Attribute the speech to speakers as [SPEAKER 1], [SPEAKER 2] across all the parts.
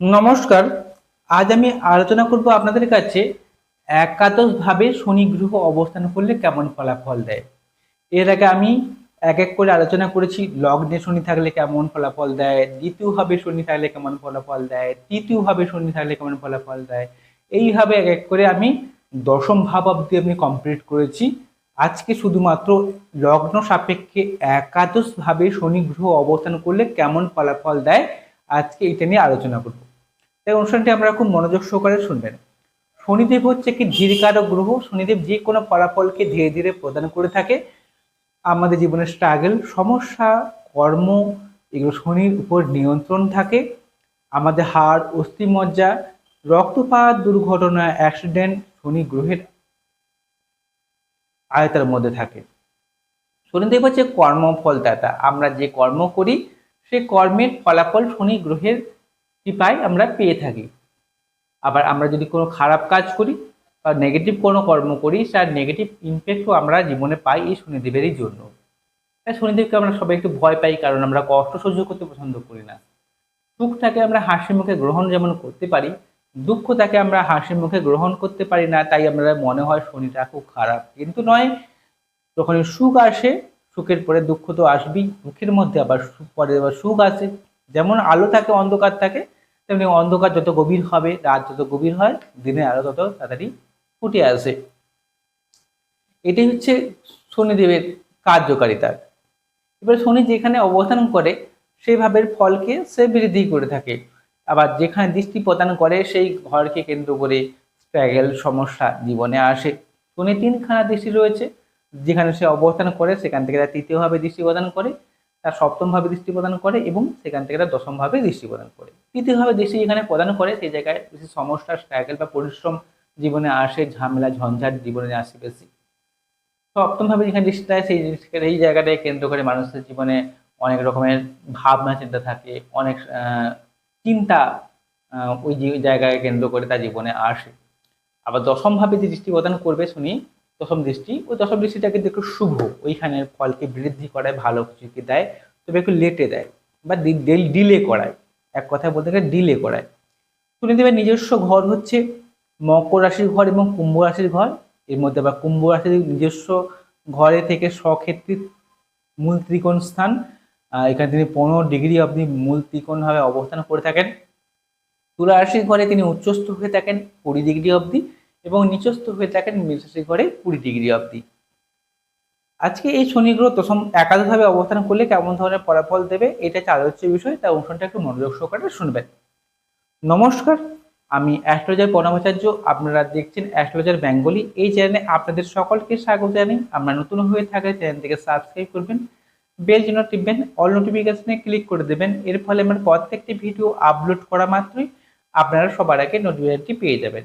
[SPEAKER 1] নমস্কার, আজ আমি আলোচনা করব আপনাদের কাছে একাদশভাবে শনি গ্রহ অবস্থান করলে কেমন ফলাফল দেয়। এর আগে আমি এক এক করে আলোচনা করেছি, লগ্নে শনি থাকলে কেমন ফলাফল দেয়, দ্বিতীয়ভাবে শনি থাকলে কেমন ফলাফল দেয়, তৃতীয়ভাবে শনি থাকলে কেমন ফলাফল দেয়, এইভাবে এক এক করে আমি দশম ভাব অব্দি আমি কমপ্লিট করেছি। আজকে শুধুমাত্র লগ্ন সাপেক্ষে একাদশভাবে শনি গ্রহ অবস্থান করলে কেমন ফলাফল দেয় আজকে এটা নিয়ে আলোচনা করব। তাই অনুষ্ঠানটি আপনারা খুব মনোযোগ সহকারে শুনবেন। শনিদেব হচ্ছে কি ধীরকারক গ্রহ। শনিদেব যে কোনো ফলাফলকে ধীরে ধীরে প্রদান করে থাকে। আমাদের জীবনের স্ট্রাগল সমস্যা, কর্ম, এগুলো শনির উপর নিয়ন্ত্রণ থাকে। আমাদের হাড়, অস্থিমজ্জা, রক্তপাত, দুর্ঘটনা অ্যাক্সিডেন্ট শনি গ্রহের আয়তার মধ্যে থাকে। শনিদেব হচ্ছে কর্মফলদাতা। আমরা যে কর্ম করি সেই কর্মের ফলাফল শনি গ্রহের কৃপায় আমরা পেয়ে থাকি। আবার আমরা যদি কোনো খারাপ কাজ করি বা নেগেটিভ কোনো কর্ম করি, তার নেগেটিভ ইম্প্যাক্টও আমরা জীবনে পাই এই শনিদেবেরই জন্য। তাই শনিদেবকে আমরা সবাই একটু ভয় পাই, কারণ আমরা কষ্ট সহ্য করতে পছন্দ করি না। সুখটাকে আমরা হাসি মুখে গ্রহণ যেমন করতে পারি দুঃখটাকে আমরা হাসি মুখে গ্রহণ করতে পারি না, তাই আমরা মনে হয় শনিটা খুব খারাপ। কিন্তু নয় যখন সুখ আসে সুখের পরে দুঃখ তো আসবেই দুঃখের মধ্যে আবার পরে আবার সুখ আসে। যেমন আলো থাকে, অন্ধকার থাকে, তেমনি অন্ধকার যত গভীর হবে, রাত যত গভীর হয় দিনের আলো তত তাড়াতাড়ি ফুটে আসে। এটাই হচ্ছে শনিদেবের কার্যকারিতা। এবার শনি যেখানে অবস্থান করে, সেই ভাবের ফলকে সে বৃদ্ধি করে থাকে। আবার যেখানে দৃষ্টি প্রদান করে, সেই ঘরকে কেন্দ্র করে স্ট্রাগল সমস্যা জীবনে আসে। শনি তিনখানা দৃষ্টি রয়েছে। যেখানে সে অবস্থান করে, সেখান থেকে তার তৃতীয়ভাবে দৃষ্টি প্রদান করে, তার সপ্তমভাবে দৃষ্টি প্রদান করে এবং সেখান থেকে তার দশমভাবে দৃষ্টি প্রদান করে। তৃতীয়ভাবে দৃষ্টি যেখানে প্রদান করে, সেই জায়গায় বেশি সমস্যা স্ট্রাগল বা পরিশ্রম জীবনে আসে, ঝামেলা, ঝঞ্ঝাট জীবনে আসে বেশি। সপ্তমভাবে যেখানে দৃষ্টি দেয়, সেই এই জায়গাটাকে কেন্দ্র করে মানুষের জীবনে অনেক রকমের ভাবনা, চিন্তা থাকে, অনেক চিন্তা ওই জায়গায় কেন্দ্র করে তার জীবনে আসে। আবার দশমভাবে যে দৃষ্টি প্রদান করবে শুনি দশম দৃষ্টি, ওই দশম দৃষ্টিটা কিন্তু একটু শুভ। ওইখানের ফলকে বৃদ্ধি করায় ভালো কিছুকে দেয়, তবে একটু লেটে দেয় বা ডিলে করায়। এক কথায় বলতে গেলে ডিলে করায়। শনিদেবের নিজস্ব ঘর হচ্ছে মকর রাশির ঘর এবং কুম্ভ রাশির ঘর। এর মধ্যে আবার কুম্ভ রাশির নিজস্ব ঘরে থেকে স্বক্ষেত্রিক মূল ত্রিকোণ স্থান। এখানে তিনি পনেরো ডিগ্রি অবধি মূল ত্রিকোণভাবে অবস্থান করে থাকেন। তুলা রাশির ঘরে তিনি উচ্চস্থ হয়ে থাকেন, কুড়ি ডিগ্রি অবধি। এবং নিচস্থ হয়ে থাকেন মেষরাশি ঘরে কুড়ি ডিগ্রি অবধি। আজকে এই শনি গ্রহ দশম একাধিকভাবে অবস্থান করলে কেমন ধরনের ফলাফল দেবে, এটা হচ্ছে আলোচ্য বিষয়, তাই অনুষ্ঠানটা একটু মনোযোগ সহকারে শুনবেন। নমস্কার, আমি অ্যাস্ট্রোলজার প্রণবাচার্য, আপনারা দেখছেন অ্যাস্ট্রোলজার বেঙ্গলি। এই চ্যানেলে আপনাদের সকলকে স্বাগত জানাই। আমরা নতুন হয়ে থাকলে চ্যানেলটিকে সাবস্ক্রাইব করবেন, বেল জন্য টিপবেন, অল নোটিফিকেশনে ক্লিক করে দেবেন। এর ফলে আমার প্রত্যেকটি ভিডিও আপলোড করা মাত্রই আপনারা সবার আগে নোটিফিকেশনটি পেয়ে যাবেন।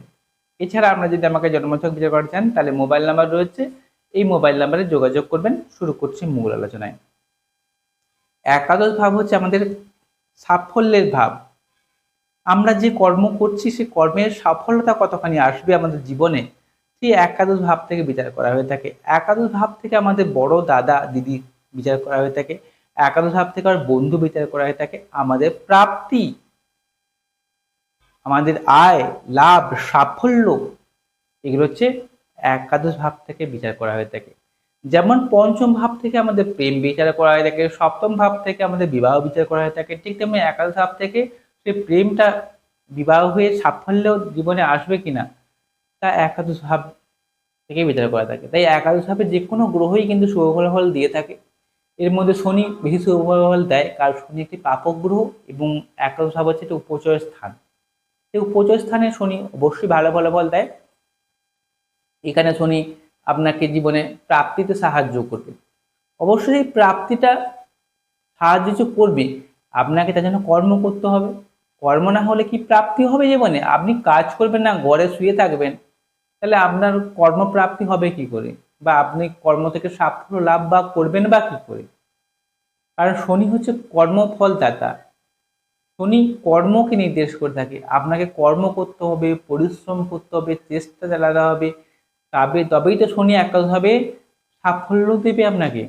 [SPEAKER 1] এছাড়া আপনারা যদি আমাকে জন্মছক বিচার করতে চান, তাহলে মোবাইল নাম্বার রয়েছে। এই মোবাইল নাম্বারে যোগাযোগ করবেন। শুরু করছি মূল আলোচনায়। একাদশ ভাব হচ্ছে আমাদের সাফল্যের ভাব। আমরা যে কর্ম করছি সেই কর্মের সাফল্যতা কতখানি আসবে আমাদের জীবনে, সেই একাদশ ভাব থেকে বিচার করা হয়ে থাকে। একাদশ ভাব থেকে আমাদের বড় দাদা, দিদি বিচার করা হয়ে থাকে। একাদশ ভাব থেকে আর বন্ধু বিচার করা হয়ে থাকে। আমাদের প্রাপ্তি আমাদের আয়, লাভ, সাফল্য, এগুলো হচ্ছে একাদশ ভাব থেকে বিচার করা হয়ে থাকে। যেমন পঞ্চম ভাব থেকে আমাদের প্রেম বিচার করা হয়ে থাকে, সপ্তম ভাব থেকে আমাদের বিবাহ বিচার করা হয়ে থাকে, ঠিক তেমনি একাদশ ভাব থেকে সেই প্রেমটা বিবাহ হয়ে সাফল্য জীবনে আসবে কিনা, তা একাদশ ভাব থেকে বিচার করা থাকে। তাই একাদশ ভাবে যে কোনো গ্রহই কিন্তু শুভ ফলাফল দিয়ে থাকে। এর মধ্যে শনি বেশি শুভ ফলাফল দেয়, কারণ শনি একটি পাপক গ্রহ এবং একাদশ ভাব হচ্ছে একটি উপচয় স্থান। সেই উপচয় স্থানে শনি অবশ্যই ভালো ফলাফল দেয়। এখানে শনি আপনাকে জীবনে প্রাপ্তিতে সাহায্য করবে। অবশ্যই এই প্রাপ্তিটা সাহায্য করবে, আপনাকে তার জন্য কর্ম করতে হবে। কর্ম না হলে কি প্রাপ্তি হবে জীবনে? আপনি কাজ করবেন না, ঘরে শুয়ে থাকবেন। তাহলে আপনার কর্মপ্রাপ্তি হবে কি করে? বা আপনি কর্ম থেকে সাফল্য লাভ বা করবেন বা কি করে? কারণ শনি হচ্ছে কর্মফলদাতা। শনি কর্মকে নির্দেশ করে থাকে। আপনাকে কর্ম করতে হবে, পরিশ্রম করতে হবে, চেষ্টা চালাতে হবে। তবে, তবেই তো শনি একাধভাবে সাফল্য দেবে আপনাকে।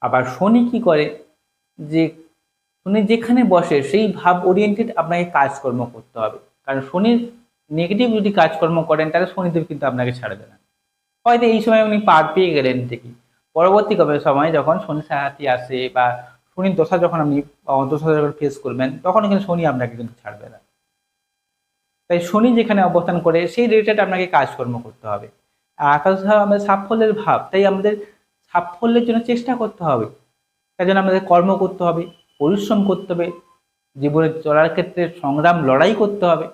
[SPEAKER 1] আবার শনি কি করে? যে, শনি যেখানে বসে, সেই ভাব ওরিয়েন্টেড আপনাকে কাজকর্ম করতে হবে। কারণ শনির নেগেটিভ যদি কাজকর্ম করেন, তাহলে শনিদেব কিন্তু আপনাকে ছাড়বে না। হয়তো এই সময় উনি পার পেয়ে গেলেন ঠিকই। পরবর্তী সময়? যখন শনি সাহায্যে আসে বা শনির দশা যখন আপনি দশা যখন ফেস করবেন, তখন কিন্তু শনি আপনাকে কিন্তু ছাড়বে না। তাই শনি যেখানে অবস্থান করে, সেই রিলেটেড আপনাকে কাজকর্ম করতে হবে। আর আকাশ আমাদের সাফল্যের ভাব, তাই আমাদের সাফল্যের জন্য চেষ্টা করতে হবে। তাই জন্য আমাদের কর্ম করতে হবে, পরিশ্রম করতে হবে, জীবনে চলার ক্ষেত্রে সংগ্রাম, লড়াই করতে হবে।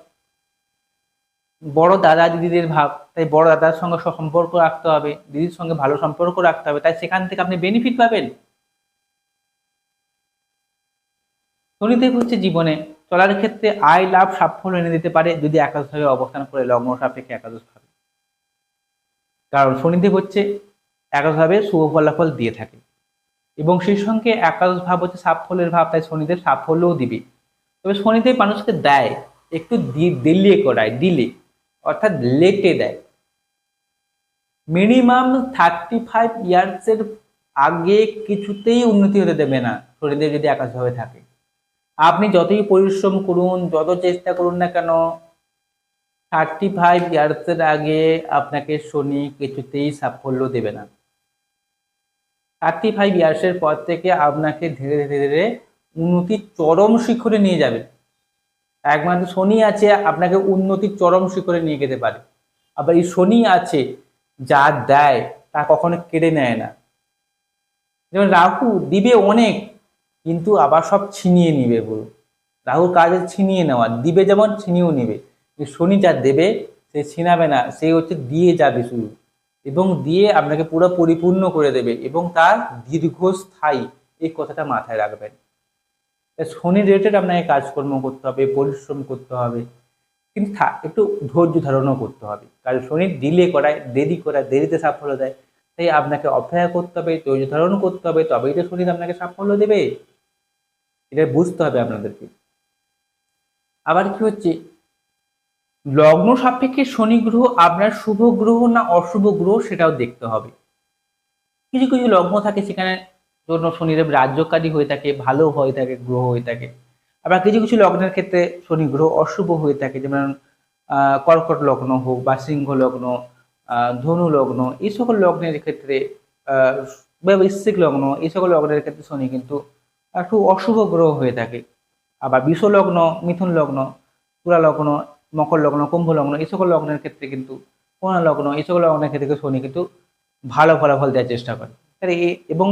[SPEAKER 1] বড় দাদা দিদিদের ভাব, তাই বড় দাদার সঙ্গে সম্পর্ক রাখতে হবে, দিদির সঙ্গে ভালো সম্পর্ক রাখতে হবে, তাই সেখান থেকে আপনি বেনিফিট পাবেন। শনিদেব হচ্ছে জীবনে চলার ক্ষেত্রে আয়, লাভ, সাফল্য এনে দিতে পারে যদি একাদশভাবে অবস্থান করে লগ্ন সাপেক্ষে একাদশ ভাবে কারণ শনিদেব হচ্ছে একাদশভাবে শুভ ফলাফল দিয়ে থাকে। এবং সেই সঙ্গে একাদশ ভাব হচ্ছে সাফল্যের ভাব, তাই শনিদেব সাফল্যও দিবে। তবে শনিদেব মানুষকে দেয়, একটু দিল্লি করায়, দিলে, অর্থাৎ লেটে দেয়। মিনিমাম থার্টি ফাইভ ইয়ার্সের আগে কিছুতেই উন্নতি হতে দেবে না। শনিদেব যদি একাশভাবে থাকে। আপনি যতই পরিশ্রম করুন, যত চেষ্টা করুন না কেন থার্টি ফাইভ ইয়ার্সের আগে আপনাকে শনি কিছুতেই সাফল্য দেবে না। থার্টি ফাইভ ইয়ার্সের পর থেকে আপনাকে ধীরে ধীরে ধীরে উন্নতির চরম শিখরে নিয়ে যাবে। একমাত্র শনি আছে, আপনাকে উন্নতির চরম শিখরে নিয়ে যেতে পারে। আবার এই শনি আছে, যা দেয়, তা কখনো কেড়ে নেয় না। যেমন রাহু দিবে অনেক কিন্তু আবার সব ছিনিয়ে নিবে বলো। রাহুর কাজ ছিনিয়ে নেওয়া দিবে যেমন ছিনিয়েও নিবে। শনি যা দেবে, সে ছিনাবে না, সে হচ্ছে দিয়ে যাবে শুধু। এবং দিয়ে আপনাকে পুরো পরিপূর্ণ করে দেবে এবং তার দীর্ঘস্থায়ী, এই কথাটা মাথায় রাখবেন। শনি রিলেটেড আপনাকে কাজকর্ম করতে হবে, পরিশ্রম করতে হবে। কিন্তু একটু ধৈর্য ধারণও করতে হবে। কারণ শনি ডিলে করায়, দেরি করায়, দেরিতে সাফল্য দেয়। তাই আপনাকে অপেক্ষা করতে হবে, ধৈর্য ধারণ করতে হবে, তবেই তো শনি আপনাকে সাফল্য দেবে। এটা বুঝতে হবে আপনাদেরকে। আবার কি হচ্ছে? লগ্ন সাপেক্ষে শনি গ্রহ আপনার শুভ গ্রহ না অশুভ গ্রহ সেটাও দেখতে হবে। কিছু কিছু লগ্ন থাকে সেখানে জন্য শনিদেব রাজ্যকারী হয়ে থাকে, ভালো হয়ে থাকে, গ্রহ হয়ে থাকে। আবার কিছু কিছু লগ্নের ক্ষেত্রে শনি গ্রহ অশুভ হয়ে থাকে, যেমন কর্কট লগ্ন হোক বা সিংহ লগ্ন ধনু লগ্ন, এই সকল লগ্নের ক্ষেত্রে বা বৃশ্চিক লগ্ন, এই সকল লগ্নের ক্ষেত্রে শনি কিন্তু একটু অশুভ গ্রহ হয়ে থাকে। আবার বিষ লগ্ন মিথুন লগ্ন তুলা লগ্ন মকর লগ্ন কুম্ভ লগ্ন এই সকল লগ্নের ক্ষেত্রে কিন্তু কন্যা লগ্ন এই সকল লগ্নের ক্ষেত্রে শনি কিন্তু ভালো ফলাফল দেওয়ার চেষ্টা করে। তাহলে এবং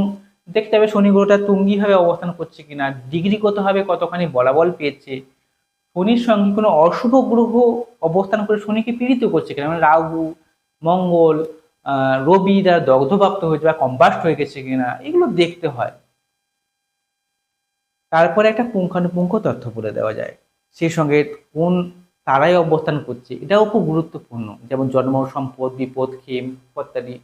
[SPEAKER 1] দেখতে হবে শনি গ্রহটা তুঙ্গিভাবে অবস্থান করছে কিনা ডিগ্রিগতভাবে কতখানি বলাবল পেয়েছে, শনির সঙ্গে কোনো অশুভ গ্রহ অবস্থান করে শনিকে পীড়িত করছে কিনা মানে রাহু, মঙ্গল রবি দ্বারা দগ্ধপ্রাপ্ত হয়েছে বা কম্বাস্ট হয়ে গেছে কিনা, এগুলো দেখতে হয়। তারপরে একটা পুঙ্খানুপুঙ্খ তথ্য বলে দেওয়া যায়। সেই সঙ্গে কোন তারাই অবস্থান করছে, এটাও খুব গুরুত্বপূর্ণ। যেমন জন্ম, সম্পদ, বিপদ খেম ইত্যাদি।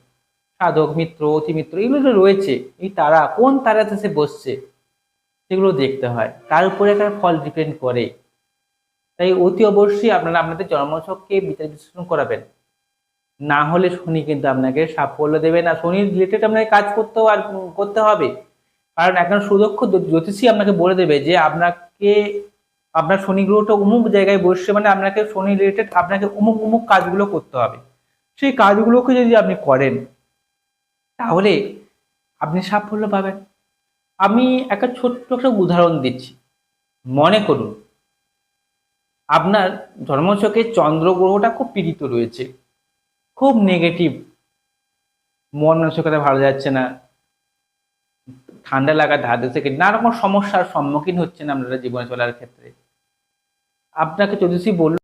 [SPEAKER 1] সাধক, মিত্র, অতিমিত্র, এগুলো রয়েছে। এই তারা, কোন তারাতে সে বসছে, সেগুলো দেখতে হয়। তার উপরে একটা ফল ডিপেন্ড করে। তাই অতি অবশ্যই আপনারা আপনাদের জন্মছককে বিচার বিশ্লেষণ করাবেন। না হলে শনি কিন্তু আপনাকে সাফল্য দেবে না। শনির রিলেটেড আপনাকে কাজ করতেও আর করতে হবে। কারণ এখন সুদক্ষ জ্যোতিষী আপনাকে বলে দেবে যে আপনাকে, আপনার শনি গ্রহটা অমুক জায়গায় বসছে মানে আপনাকে শনি রিলেটেড আপনাকে অমুক অমুক কাজগুলো করতে হবে। সেই কাজগুলোকে যদি আপনি করেন, তাহলে আপনি সাফল্য পাবেন। আমি একটা ছোট্ট একটা উদাহরণ দিচ্ছি। মনে করুন, আপনার জন্মছকে চন্দ্র গ্রহটা খুব পীড়িত রয়েছে। খুব নেগেটিভ মন মানসিকতা ভালো যাচ্ছে না। ঠান্ডা লাগা থেকে নানা রকম সমস্যার সম্মুখীন হচ্ছেন আপনারা জীবনে চলার ক্ষেত্রে। আপনাকে জ্যোতিষী বলল